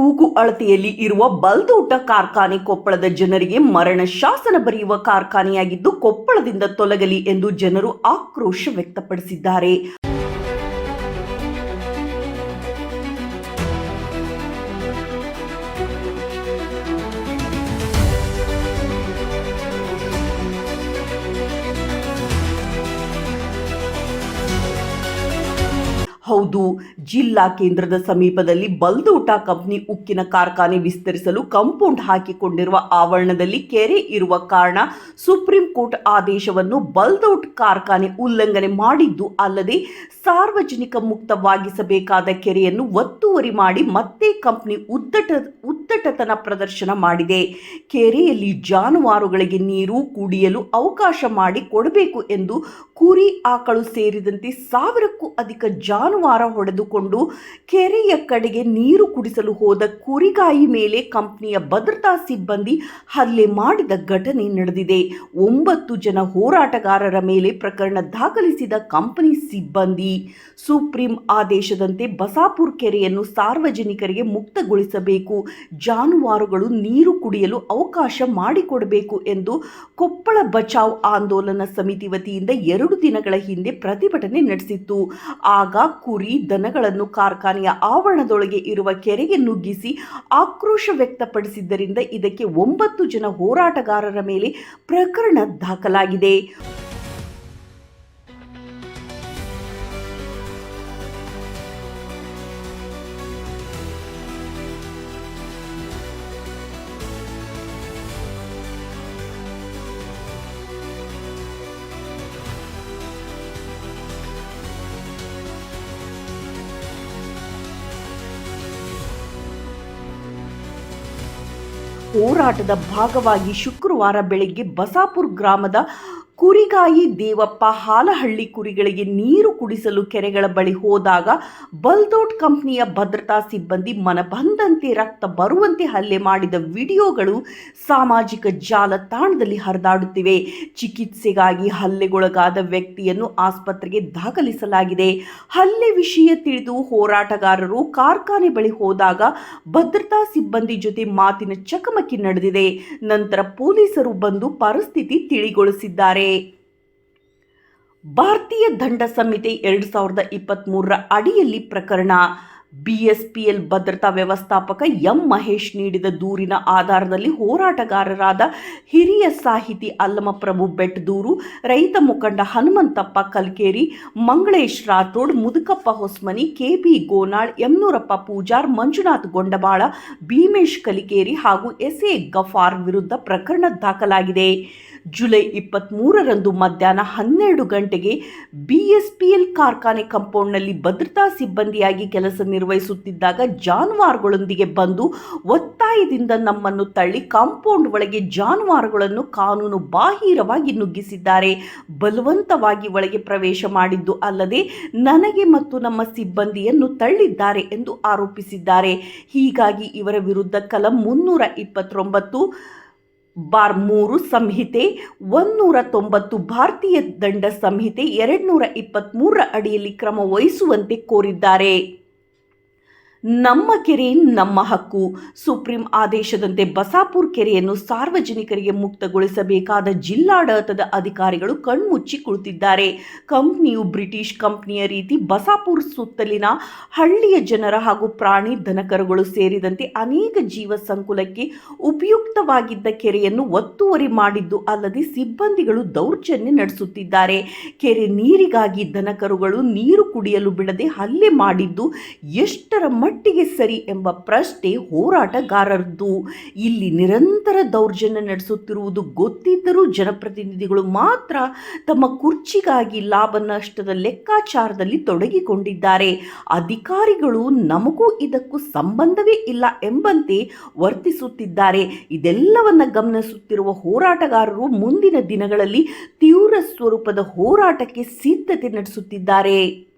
ತೂಗು ಅಳತೆಯಲ್ಲಿ ಇರುವ ಬಲ್ದೂಟ ಕಾರ್ಖಾನೆ ಕೊಪ್ಪಳದ ಜನರಿಗೆ ಮರಣ ಶಾಸನ ಬರೆಯುವ ಕಾರ್ಖಾನೆಯಾಗಿದ್ದು ಕೊಪ್ಪಳದಿಂದ ತೊಲಗಲಿ ಎಂದು ಜನರು ಆಕ್ರೋಶ ವ್ಯಕ್ತಪಡಿಸಿದ್ದಾರೆ. ಹೌದು, ಜಿಲ್ಲಾ ಕೇಂದ್ರದ ಸಮೀಪದಲ್ಲಿ ಬಲ್ದೂಟ ಕಂಪ್ನಿ ಉಕ್ಕಿನ ಕಾರ್ಖಾನೆ ವಿಸ್ತರಿಸಲು ಕಾಂಪೌಂಡ್ ಹಾಕಿಕೊಂಡಿರುವ ಆವರಣದಲ್ಲಿ ಕೆರೆ ಇರುವ ಕಾರಣ ಸುಪ್ರೀಂ ಕೋರ್ಟ್ ಆದೇಶವನ್ನು ಬಲ್ದೌಟ್ ಕಾರ್ಖಾನೆ ಉಲ್ಲಂಘನೆ ಮಾಡಿದ್ದು ಅಲ್ಲದೆ ಸಾರ್ವಜನಿಕ ಮುಕ್ತವಾಗಿಸಬೇಕಾದ ಕೆರೆಯನ್ನು ಒತ್ತುವರಿ ಮಾಡಿ ಮತ್ತೆ ಕಂಪ್ನಿ ಉದ್ದಟ, ಉದ್ದಟತನ ಪ್ರದರ್ಶನ ಮಾಡಿದೆ. ಕೆರೆಯಲ್ಲಿ ಜಾನುವಾರುಗಳಿಗೆ ನೀರು ಕುಡಿಯಲು ಅವಕಾಶ ಮಾಡಿ ಕೊಡಬೇಕು ಎಂದು ಕುರಿ ಆಕಳು ಸೇರಿದಂತೆ ಸಾವಿರಕ್ಕೂ ಅಧಿಕ ಜಾನುವಾರು ಹೊಡೆದುಕೊಂಡು ಕೆರೆಯ ಕಡೆಗೆ ನೀರು ಕುಡಿಸಲು ಹೋದ ಕುರಿಗಾಯಿ ಮೇಲೆ ಕಂಪನಿಯ ಭದ್ರತಾ ಸಿಬ್ಬಂದಿ ಹಲ್ಲೆ ಮಾಡಿದ ಘಟನೆ ನಡೆದಿದೆ. ಒಂಬತ್ತು ಜನ ಹೋರಾಟಗಾರರ ಮೇಲೆ ಪ್ರಕರಣ ದಾಖಲಿಸಿದ ಕಂಪನಿ ಸಿಬ್ಬಂದಿ. ಸುಪ್ರೀಂ ಆದೇಶದಂತೆ ಬಸಾಪುರ್ ಕೆರೆಯನ್ನು ಸಾರ್ವಜನಿಕರಿಗೆ ಮುಕ್ತಗೊಳಿಸಬೇಕು. ಜಾನುವಾರುಗಳು ನೀರು ಕುಡಿಯಲು ಅವಕಾಶ ಮಾಡಿಕೊಡಬೇಕು ಎಂದು ಕೊಪ್ಪಳ ಬಚಾವ್ ಆಂದೋಲನ ಸಮಿತಿ ವತಿಯಿಂದ ಎರಡು ದಿನಗಳ ಹಿಂದೆ ಪ್ರತಿಭಟನೆ ನಡೆಸಿತ್ತು. ಆಗ ಕುರಿ, ದನಗಳನ್ನು ಕಾರ್ಖಾನೆಯ ಆವರಣದೊಳಗೆ ಇರುವ ಕೆರೆಗೆ ನುಗ್ಗಿಸಿ ಆಕ್ರೋಶ ವ್ಯಕ್ತಪಡಿಸಿದ್ದರಿಂದ ಇದಕ್ಕೆ ಒಂಬತ್ತು ಜನ ಹೋರಾಟಗಾರರ ಮೇಲೆ ಪ್ರಕರಣ ದಾಖಲಾಗಿದೆ. ಹೋರಾಟದ ಭಾಗವಾಗಿ ಶುಕ್ರವಾರ ಬೆಳಗ್ಗೆ ಬಸಾಪುರ್ ಗ್ರಾಮದ ಕುರಿಗಾಯಿ ದೇವಪ್ಪ ಹಾಲಹಳ್ಳಿ ಕುರಿಗಳಿಗೆ ನೀರು ಕುಡಿಸಲು ಕೆರೆಗಳ ಬಳಿ ಹೋದಾಗ ಬಲ್ದೋಟ್ ಕಂಪನಿಯ ಭದ್ರತಾ ಸಿಬ್ಬಂದಿ ಮನಬಂದಂತೆ ರಕ್ತ ಬರುವಂತೆ ಹಲ್ಲೆ ಮಾಡಿದ ವಿಡಿಯೋಗಳು ಸಾಮಾಜಿಕ ಜಾಲತಾಣದಲ್ಲಿ ಹರಿದಾಡುತ್ತಿವೆ. ಚಿಕಿತ್ಸೆಗಾಗಿ ಹಲ್ಲೆಗೊಳಗಾದ ವ್ಯಕ್ತಿಯನ್ನು ಆಸ್ಪತ್ರೆಗೆ ದಾಖಲಿಸಲಾಗಿದೆ. ಹಲ್ಲೆ ವಿಷಯ ತಿಳಿದು ಹೋರಾಟಗಾರರು ಕಾರ್ಖಾನೆ ಬಳಿ ಹೋದಾಗ ಭದ್ರತಾ ಸಿಬ್ಬಂದಿ ಜೊತೆ ಮಾತಿನ ಚಕಮಕಿ ನಡೆದಿದೆ. ನಂತರ ಪೊಲೀಸರು ಬಂದು ಪರಿಸ್ಥಿತಿ ತಿಳಿಗೊಳಿಸಿದ್ದಾರೆ. ಭಾರತೀಯ ದಂಡ ಸಂಹಿತೆ ಎರಡು ಸಾವಿರದ ಇಪ್ಪತ್ತ್ಮೂರರ ಅಡಿಯಲ್ಲಿ ಪ್ರಕರಣ. ಬಿಎಸ್ಪಿಎಲ್ ಭದ್ರತಾ ವ್ಯವಸ್ಥಾಪಕ ಎಂ ಮಹೇಶ್ ನೀಡಿದ ದೂರಿನ ಆಧಾರದಲ್ಲಿ ಹೋರಾಟಗಾರರಾದ ಹಿರಿಯ ಸಾಹಿತಿ ಅಲ್ಲಮಪ್ರಭು ಬೆಟ್ ದೂರು ರೈತ ಮುಖಂಡ ಹನುಮಂತಪ್ಪ ಕಲ್ಕೇರಿ, ಮಂಗಳೇಶ್ ರಾಥೋಡ್, ಮುದುಕಪ್ಪ ಹೊಸ್ಮನಿ, ಕೆಪಿ ಗೋನಾಳ್ ಯಮ್ನೂರಪ್ಪ ಪೂಜಾರ್, ಮಂಜುನಾಥ್ ಗೊಂಡಬಾಳ, ಭೀಮೇಶ್ ಕಲಿಕೇರಿ ಹಾಗೂ ಎಸ್ ಎ ಗಫಾರ್ ವಿರುದ್ಧ ಪ್ರಕರಣ ದಾಖಲಾಗಿದೆ. ಜುಲೈ ಇಪ್ಪತ್ತ್ಮೂರರಂದು ಮಧ್ಯಾಹ್ನ ಹನ್ನೆರಡು ಗಂಟೆಗೆ ಬಿಎಸ್ಪಿಎಲ್ ಕಾರ್ಖಾನೆ ಕಂಪೌಂಡ್ನಲ್ಲಿ ಭದ್ರತಾ ಸಿಬ್ಬಂದಿಯಾಗಿ ಕೆಲಸ ನಿರ್ವಹಿಸುತ್ತಿದ್ದಾಗ ಜಾನುವಾರುಗಳೊಂದಿಗೆ ಬಂದು ಒತ್ತಾಯದಿಂದ ನಮ್ಮನ್ನು ತಳ್ಳಿ ಕಾಂಪೌಂಡ್ ಒಳಗೆ ಜಾನುವಾರುಗಳನ್ನು ಕಾನೂನು ಬಾಹಿರವಾಗಿ ನುಗ್ಗಿಸಿದ್ದಾರೆ. ಬಲವಂತವಾಗಿ ಒಳಗೆ ಪ್ರವೇಶ ಮಾಡಿದ್ದು ಅಲ್ಲದೆ ನನಗೆ ಮತ್ತು ನಮ್ಮ ಸಿಬ್ಬಂದಿಯನ್ನು ತಳ್ಳಿದ್ದಾರೆ ಎಂದು ಆರೋಪಿಸಿದ್ದಾರೆ. ಹೀಗಾಗಿ ಇವರ ವಿರುದ್ಧ ಕಲಂ ಮುನ್ನೂರ ಇಪ್ಪತ್ತೊಂಬತ್ತು ಬಾರ್ ಮೂರು ಸಂಹಿತೆ ಒಂದೂರ ತೊಂಬತ್ತು ಭಾರತೀಯ ದಂಡ ಸಂಹಿತೆ ಎರಡುನೂರ ಇಪ್ಪತ್ತ್ಮೂರರ ಅಡಿಯಲ್ಲಿ ಕ್ರಮ ವಹಿಸುವಂತೆ ಕೋರಿದ್ದಾರೆ. ನಮ್ಮ ಕೆರೆ, ನಮ್ಮ ಹಕ್ಕು. ಸುಪ್ರೀಂ ಆದೇಶದಂತೆ ಬಸಾಪುರ್ ಕೆರೆಯನ್ನು ಸಾರ್ವಜನಿಕರಿಗೆ ಮುಕ್ತಗೊಳಿಸಬೇಕಾದ ಜಿಲ್ಲಾಡಳಿತದ ಅಧಿಕಾರಿಗಳು ಕಣ್ಮುಚ್ಚಿ ಕುಳಿತಿದ್ದಾರೆ. ಕಂಪ್ನಿಯು ಬ್ರಿಟಿಷ್ ಕಂಪ್ನಿಯ ರೀತಿ ಬಸಾಪುರ್ ಸುತ್ತಲಿನ ಹಳ್ಳಿಯ ಜನರ ಹಾಗೂ ಪ್ರಾಣಿ ದನಕರುಗಳು ಸೇರಿದಂತೆ ಅನೇಕ ಜೀವ ಸಂಕುಲಕ್ಕೆ ಉಪಯುಕ್ತವಾಗಿದ್ದ ಕೆರೆಯನ್ನು ಒತ್ತುವರಿ ಮಾಡಿದ್ದು ಅಲ್ಲದೆ ಸಿಬ್ಬಂದಿಗಳು ದೌರ್ಜನ್ಯ ನಡೆಸುತ್ತಿದ್ದಾರೆ. ಕೆರೆ ನೀರಿಗಾಗಿ ದನಕರುಗಳು ನೀರು ಕುಡಿಯಲು ಬಿಡದೆ ಹಲ್ಲೆ ಮಾಡಿದ್ದು ಎಷ್ಟರ ಮಟ್ಟಿಗೆ ಸರಿ ಎಂಬ ಪ್ರಶ್ನೆ ಹೋರಾಟಗಾರರದ್ದು. ಇಲ್ಲಿ ನಿರಂತರ ದೌರ್ಜನ್ಯ ನಡೆಸುತ್ತಿರುವುದು ಗೊತ್ತಿದ್ದರೂ ಜನಪ್ರತಿನಿಧಿಗಳು ಮಾತ್ರ ತಮ್ಮ ಕುರ್ಚಿಗಾಗಿ ಲಾಭ ನಷ್ಟದ ಲೆಕ್ಕಾಚಾರದಲ್ಲಿ ತೊಡಗಿಕೊಂಡಿದ್ದಾರೆ. ಅಧಿಕಾರಿಗಳು ನಮಗೂ ಇದಕ್ಕೂ ಸಂಬಂಧವೇ ಇಲ್ಲ ಎಂಬಂತೆ ವರ್ತಿಸುತ್ತಿದ್ದಾರೆ. ಇದೆಲ್ಲವನ್ನ ಗಮನಿಸುತ್ತಿರುವ ಹೋರಾಟಗಾರರು ಮುಂದಿನ ದಿನಗಳಲ್ಲಿ ತೀವ್ರ ಸ್ವರೂಪದ ಹೋರಾಟಕ್ಕೆ ಸಿದ್ಧತೆ ನಡೆಸುತ್ತಿದ್ದಾರೆ.